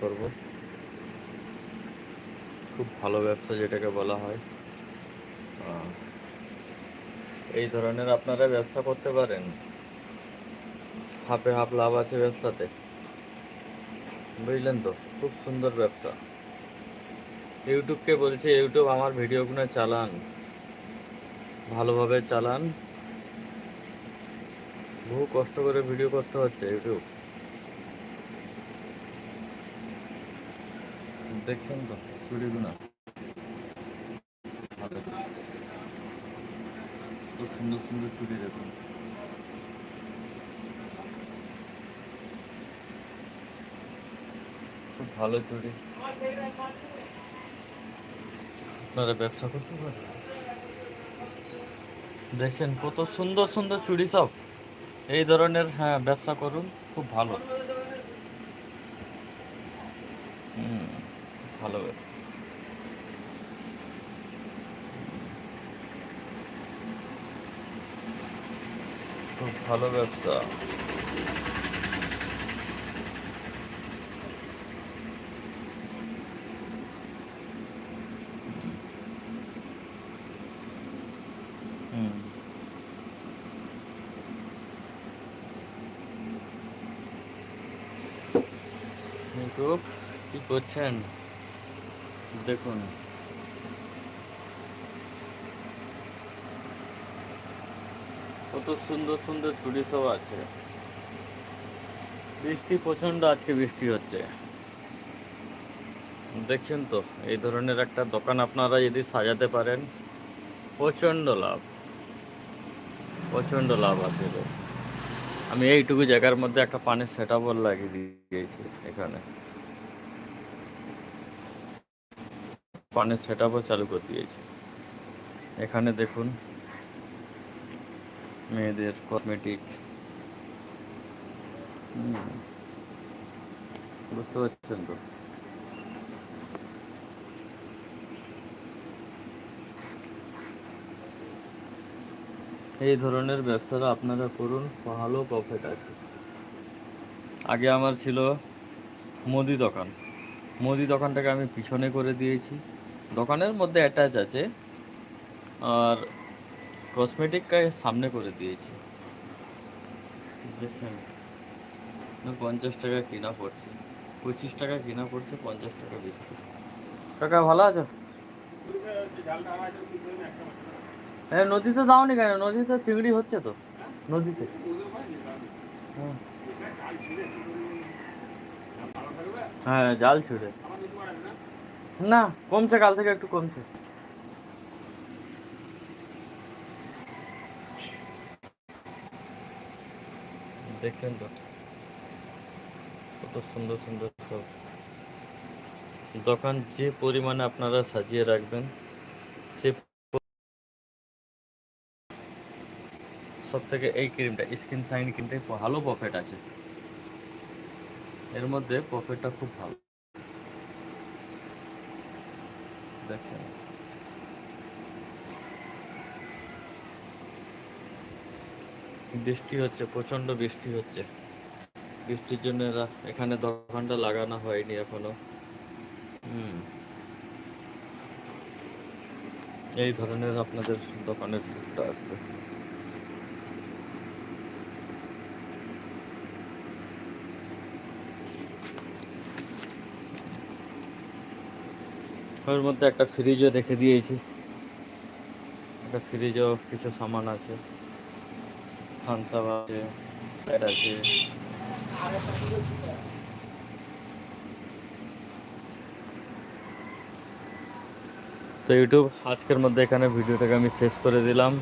করব। খুব ভালো ব্যবসা যেটাকে বলা হয়। এই ধরনের আপনারা ব্যবসা করতে পারেন। হাফে হাফ লাভ আছে ব্যবসাতে। বুঝলেন তো? খুব সুন্দর ব্যবসা। ইউটিউবকে বলছে, ইউটিউব আমার ভিডিওগুলো চালান। ভালোভাবে চালান। বহু কষ্ট করে ভিডিও করতে হচ্ছে ইউটিউব। দেখছেন তো? চুড়িগুলো ভালো তো সুন্দর সুন্দর চুড়ি দেখুন। খুব ভালো চুড়ি আপনারা ব্যবসা করতে পারেন? দেখছেন কত সুন্দর সুন্দর চুড়ি সব। এই ধরনের হ্যাঁ ব্যবসা করুন, খুব ভালো। হুম। ভালো। খুব ভালো ব্যবসা। ইউটিউব কি করছেন? দেখুন। কত সুন্দর সুন্দর চুড়ি সব আছে। বৃষ্টি প্রচণ্ড আজকে বৃষ্টি হচ্ছে। দেখছেন তো, এই ধরনের একটা দোকান আপনারা যদি সাজাতে পারেন প্রচণ্ড লাভ। প্রচণ্ড লাভ আছে। আমি এইটুকু জায়গার মধ্যে একটা পানের সেট আপও লাগিয়ে দিয়েছি এখানে। পানের সেট চালু করে দিয়েছি। এখানে দেখুন, মেয়েদের কসমেটিক বুঝতে পারছেন তো? এই ধরনের ব্যবসাটা আপনারা করুন, ভালো প্রফিট আছে। আগে আমার ছিল মুদি দোকান। মুদি দোকানটাকে আমি পিছনে করে দিয়েছি। দোকানের মধ্যে অ্যাটাচ আছে আর কসমেটিককে সামনে করে দিয়েছি। পঞ্চাশ টাকা কিনা পড়ছে, পঁচিশ টাকা কিনা পড়ছে, পঞ্চাশ টাকা বিক্রি কাকা, ভালো আছো? হ্যাঁ নদীতে দাওনি কেন? নদীতে চিংড়ি হচ্ছে তো। নদীতে। হুম। হ্যাঁ জাল ছিঁড়ে। না, কমছে, কাল থেকে একটু কমছে। দেখছেন তো? কত সুন্দর সুন্দর সব। দোকান যে পরিমাণে আপনারা সাজিয়ে রাখবেন, সে সব থেকে এই ক্রিমটা, স্কিন সাইন ক্রিমটাই ভালো প্রফিট আছে। এর মধ্যে প্রফিটটা খুব ভালো। দেখেন। বৃষ্টি হচ্ছে প্রচণ্ড বৃষ্টি হচ্ছে। বৃষ্টির জন্য এখানে দোকানটা লাগানো হয়নি এখনও। হুম। এই ধরনের আপনাদের দোকানের আসবে। ওর মধ্যে একটা ফ্রিজও রেখে দিয়েছি। একটা ফ্রিজও কিছু সামান আছে থামস আপ আছে স্প্রাইট আছে। তো ইউটিউব আজকের মধ্যে এখানে ভিডিওটাকে আমি শেষ করে দিলাম।